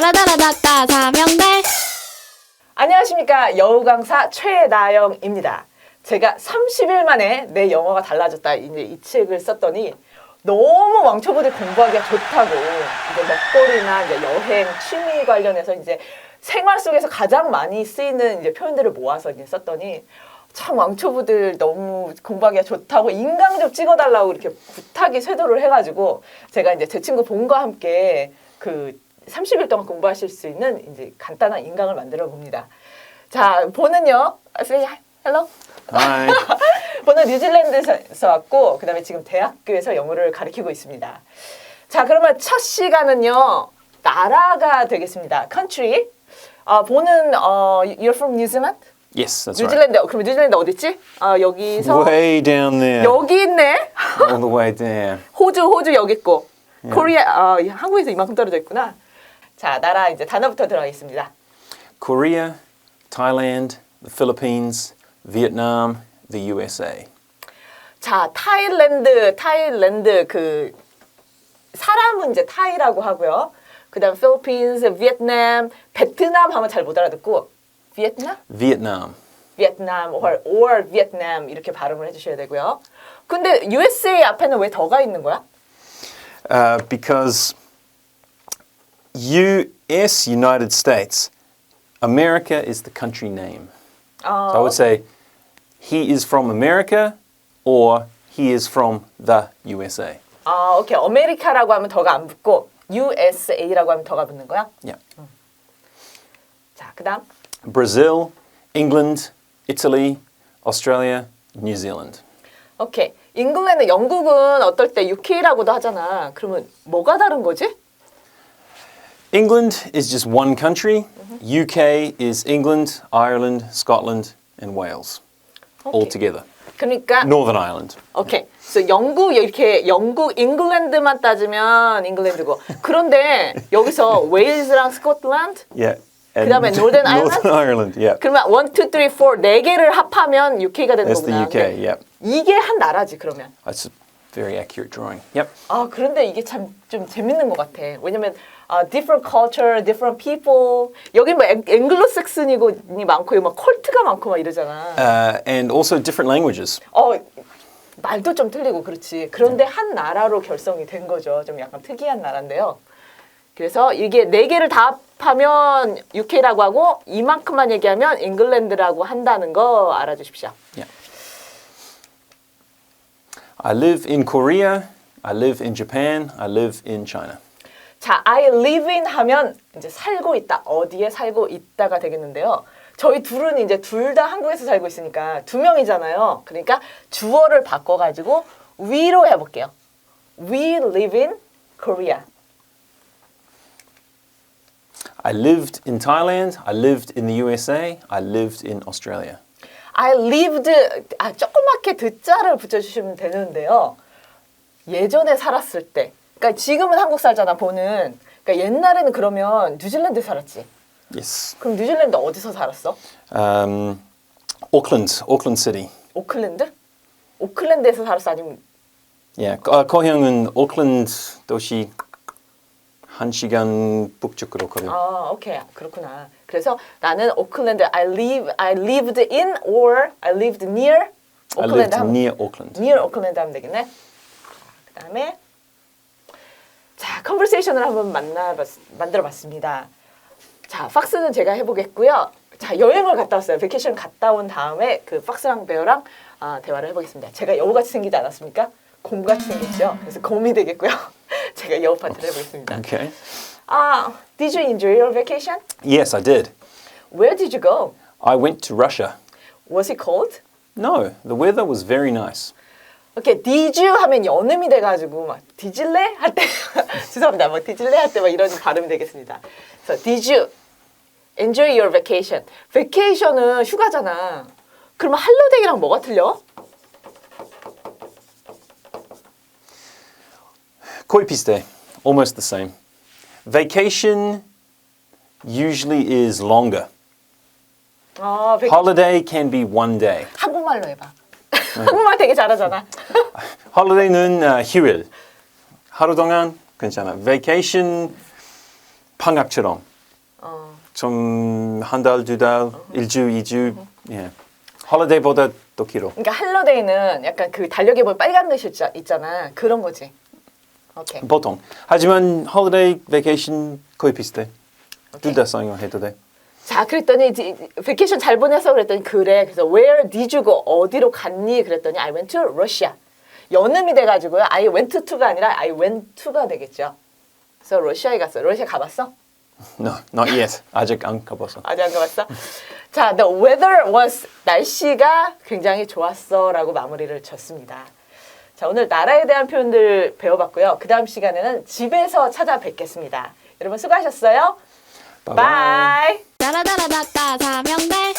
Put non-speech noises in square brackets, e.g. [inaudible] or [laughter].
따라따라따따 사명대. 안녕하십니까. 여우 강사 최나영입니다. 제가 30일 만에 내 영어가 달라졌다. 이제 이 책을 썼더니 너무 왕초보들 공부하기가 좋다고. 이제 먹거리나 이제 여행 취미 관련해서 이제 생활 속에서 가장 많이 쓰이는 이제 표현들을 모아서 이제 썼더니 참 왕초보들 너무 공부하기가 좋다고 인강 좀 찍어달라고 이렇게 부탁이 쇄도를 해가지고 제가 이제 제 친구 본과 함께 그 30일 동안 공부하실 수 있는 이제 간단한 인강을 만들어 봅니다. 자, 보는요. say hi, hello. [laughs] Hi. 보는 뉴질랜드에서 왔고 그다음에 지금 대학교에서 영어를 가르치고 있습니다. 자, 그러면 첫 시간은요. 나라가 되겠습니다. country. 아, 보는 어 you're from New Zealand? yes, that's right. 뉴질랜드. 그럼 뉴질랜드 어디 있지? 아, 여기서 Way down there. 여기 있네. All the way down. 호주 호주 여기 있고. 코리아 아, 한국에서 이만큼 떨어져 있구나. 자, 나라 이제 단어부터 들어가겠습니다. Korea, Thailand, the Philippines, Vietnam, the USA. 자, 타일랜드, 타일랜드 그 사람은 이제 타이라고 하고요. 그다음 필리핀스, 베트남, 베트남 하면 잘 못 알아듣고 베트남, Vietnam. 베트남 or or 베트남 이렇게 발음을 해 주셔야 되고요. 근데 USA 앞에는 왜 더가 있는 거야? Uh, because US, United States, America is the country name. So I 어, would say he is from America or he is from the USA. 아, 오케이. 아메리카라고 하면 더가 안 붙고 USA라고 하면 더가 붙는 거야? Yeah. 자, 그다음 Brazil, England, Italy, Australia, New Zealand. 오케이. 잉글랜드, 영국은 어떨 때 UK라고도 하잖아. 그러면 뭐가 다른 거지? England is just one country. UK is England, Ireland, Scotland, and Wales, all 오케이. together. 그러니까 Northern Ireland. 오케이. 그래서 영국 이렇게 영국 잉글랜드만 따지면 잉글랜드고 그런데 [laughs] 여기서 웨일즈랑 스코틀랜드 Yeah. 그다음에 Northern [laughs] Ireland? Northern Ireland. Yeah. 그러면 1, 2, 3, 4 네 개를 합하면 UK가 되는 That's the 거구나. UK. Yep. 이게 한 나라지 그러면. That's a very accurate drawing. Yep. 아 그런데 이게 참 좀 재밌는 것 같아. 왜냐면 아 different culture, different people. 여기 뭐 앵- 앵글로색슨이고 많고 막 컬트가 많고 막 이러잖아. Uh, and also different languages. 어 말도 좀 틀리고 그렇지. 그런데 한 나라로 결성이 된 거죠. 좀 약간 특이한 나라인데요. 그래서 이게 네 개를 다 합하면 UK라고 하고 이만큼만 얘기하면 잉글랜드라고 한다는 거 알아주십시오. Yeah. I live in Korea. I live in Japan. I live in China. 자, I live in 하면 이제 살고 있다. 어디에 살고 있다가 되겠는데요. 저희 둘은 이제 둘 다 한국에서 살고 있으니까 두 명이잖아요. 그러니까 주어를 바꿔가지고 we로 해볼게요. We live in Korea. I lived in Thailand. I lived in the USA. I lived in Australia. I lived 아 조그맣게 듣자를 붙여주시면 되는데요. 예전에 살았을 때, 그러니까 지금은 한국 살잖아 보는. 그러니까 옛날에는 그러면 뉴질랜드 살았지. Yes. 그럼 뉴질랜드 어디서 살았어? Um, Auckland, Auckland City. 오클랜드? 오클랜드에서 살았어 아니면 Yeah, 거- 아, 거형은 오클랜드 도시 한 시간 북쪽으로 거려. 아 오케이 그렇구나. 그래서 나는 오클랜드 I live I lived in or I lived near I lived 오클랜드 near Auckland. near 오클랜드 하면 되겠네. 그 다음에 자 컨버세이션을 한번 만나봤 만들어봤습니다. 자 팍스는 제가 해보겠고요. 자 여행을 갔다 왔어요. 베케이션 갔다 온 다음에 그 팍스랑 베어랑 아, 대화를 해보겠습니다. 제가 여우같이 생기지 않았습니까? 곰같이 생겼죠. 그래서 곰이 되겠고요. 제가 여우 파트를 해보겠습니다. Okay. 아, did you enjoy your vacation? Yes, I did. Where did you go? I went to Russia. Was it cold? No, the weather was very nice. 오케이, did you 하면 연음이 돼가지고 막 디질레 할때 죄송합니다, 뭐 디질레 할때 막 이런 발음이 되겠습니다. 그래서 did you enjoy your vacation? vacation은 휴가잖아. 그러면 할로데이랑 뭐가 틀려? 거의 비슷해. Almost the same. Vacation usually is longer. 아, Holiday can be one day. 한국말로 해봐. [laughs] 한국말 되게 잘하잖아. [laughs] Holiday는 어, 휴일. 하루 동안 괜찮아. Vacation 방학처럼. 좀 한 달, 두 달, 일주, 이주. 예. 홀리데이보다 더 길어. 그러니까 할러데이는 약간 그 달력에 보면 빨간 글씨 있자- 있잖아. 그런 거지. 오케이. 보통. 하지만 홀리데이, 베이케이션 거의 비슷해. 둘 다 사용해도 돼. 자, 그랬더니 디- 베케이션 잘 보내서 그랬더니 그래. 그래서 where did you go? 어디로 갔니? 그랬더니 I went to Russia. 연음이 돼가지고요. I went to가 아니라 I went to가 되겠죠. 그래서 러시아에 갔어. 러시아 가봤어? No, not yet. 아직 안 가봐서. [laughs] 아직 안 가봤어? 자, the weather was 날씨가 굉장히 좋았어라고 마무리를 쳤습니다. 자, 오늘 나라에 대한 표현들 배워봤고요. 그 다음 시간에는 집에서 찾아뵙겠습니다. 여러분 수고하셨어요. 바이. 따라따라따따 사명대